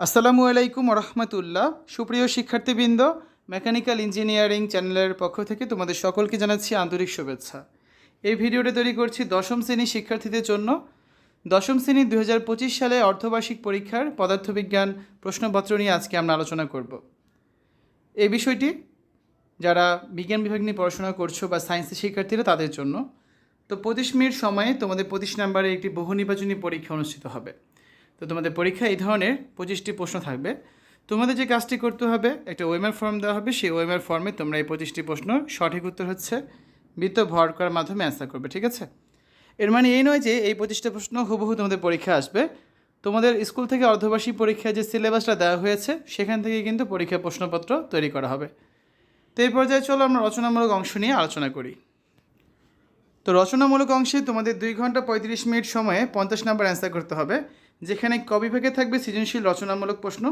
আসসালামু আলাইকুম রহমতুল্লাহ সুপ্রিয় শিক্ষার্থীবৃন্দ, মেকানিক্যাল ইঞ্জিনিয়ারিং চ্যানেলের পক্ষ থেকে তোমাদের সকলকে জানাচ্ছি আন্তরিক শুভেচ্ছা। এই ভিডিওটা তৈরি করছি দশম শ্রেণি শিক্ষার্থীদের জন্য। দশম শ্রেণি দু হাজার পঁচিশ সালে অর্ধবার্ষিক পরীক্ষার পদার্থবিজ্ঞান প্রশ্নপত্র নিয়ে আজকে আমরা আলোচনা করব। এই বিষয়টি যারা বিজ্ঞান বিভাগ নিয়ে পড়াশোনা করছ বা সায়েন্সের শিক্ষার্থীরা তাদের জন্য। তো পঁচিশ মিনিট সময়ে তোমাদের পঁচিশ নম্বরে একটি বহু নির্বাচনী পরীক্ষা অনুষ্ঠিত হবে। তো তোমাদের পরীক্ষায় এই ধরনের পঁচিশটি প্রশ্ন থাকবে। তোমাদের যে কাজটি করতে হবে, একটা ওয়েমার ফর্ম দেওয়া হবে, সেই ওয়েমার ফর্মে তোমরা এই পঁচিশটি প্রশ্ন সঠিক উত্তর হচ্ছে বৃত্ত ভর করার মাধ্যমে অ্যান্সার করবে, ঠিক আছে? এর মানে এই নয় যে এই পঁচিশটা প্রশ্ন হুবহু তোমাদের পরীক্ষা আসবে। তোমাদের স্কুল থেকে অর্ধবার্ষিক পরীক্ষায় যে সিলেবাসটা দেওয়া হয়েছে, সেখান থেকে কিন্তু পরীক্ষা প্রশ্নপত্র তৈরি করা হবে। তো এই পর্যায়ে চলো আমরা রচনামূলক অংশ নিয়ে আলোচনা করি। তো রচনামূলক অংশে তোমাদের দুই ঘণ্টা পঁয়ত্রিশ মিনিট সময়ে পঞ্চাশ নাম্বার অ্যান্সার করতে হবে। যেখানে ক বিভাগে থাকবে সৃজনশীল রচনামূলক প্রশ্ন।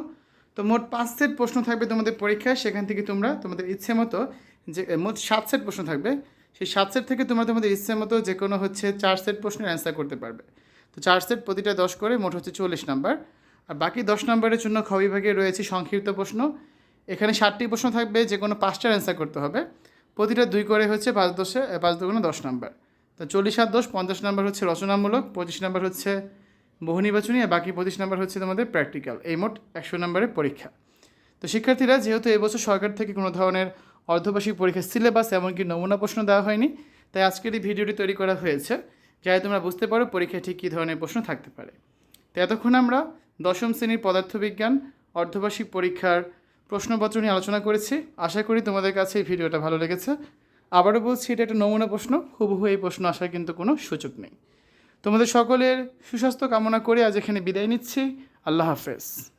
তো মোট পাঁচ সেট প্রশ্ন থাকবে তোমাদের পরীক্ষায়। সেখান থেকে তোমরা তোমাদের ইচ্ছে মতো যে, মোট সাত সেট প্রশ্ন থাকবে। সেই সাত সেট থেকে তোমরা তোমাদের ইচ্ছে মতো যে কোনো হচ্ছে চার সেট প্রশ্নের অ্যান্সার করতে পারবে। তো চার সেট প্রতিটা দশ করে, মোট হচ্ছে চল্লিশ নাম্বার। আর বাকি দশ নম্বরের জন্য খ রয়েছে সংক্ষিপ্ত প্রশ্ন। এখানে ষাটটি প্রশ্ন থাকবে, যে কোনো পাঁচটার অ্যান্সার করতে হবে। প্রতিটা দুই করে হচ্ছে পাঁচ দশে, পাঁচ দুগুণে দশ নাম্বার। তো চল্লিশ আর দশ, পঞ্চাশ নাম্বার হচ্ছে রচনামূলক, পঁচিশ নাম্বার হচ্ছে বহু নির্বাচনী আর বাকি পঁচিশ নাম্বার হচ্ছে তোমাদের প্র্যাকটিক্যাল এই মোট একশো নম্বরের পরীক্ষা। তো শিক্ষার্থীরা, যেহেতু এবছর সরকার থেকে কোনো ধরনের অর্ধবার্ষিক পরীক্ষার সিলেবাস এমনকি নমুনা প্রশ্ন দেওয়া হয়নি, তাই আজকের এই ভিডিওটি তৈরি করা হয়েছে, যাতে তোমরা বুঝতে পারো পরীক্ষায় ঠিক কী ধরনের প্রশ্ন থাকতে পারে। তো এতক্ষণ আমরা দশম শ্রেণির পদার্থবিজ্ঞান, অর্ধবার্ষিক পরীক্ষার প্রশ্নপত্র নিয়ে আলোচনা করেছি। আশা করি তোমাদের কাছে এই ভিডিওটা ভালো লেগেছে। আবারও বলছি, এটা একটা নমুনা প্রশ্ন, হুবহু এই প্রশ্ন আসার কিন্তু কোনো সুযোগ নেই। তোমাদের সকলের সুস্বাস্থ্য কামনা করে আজ এখানে বিদায় নিচ্ছি। আল্লাহ হাফেজ।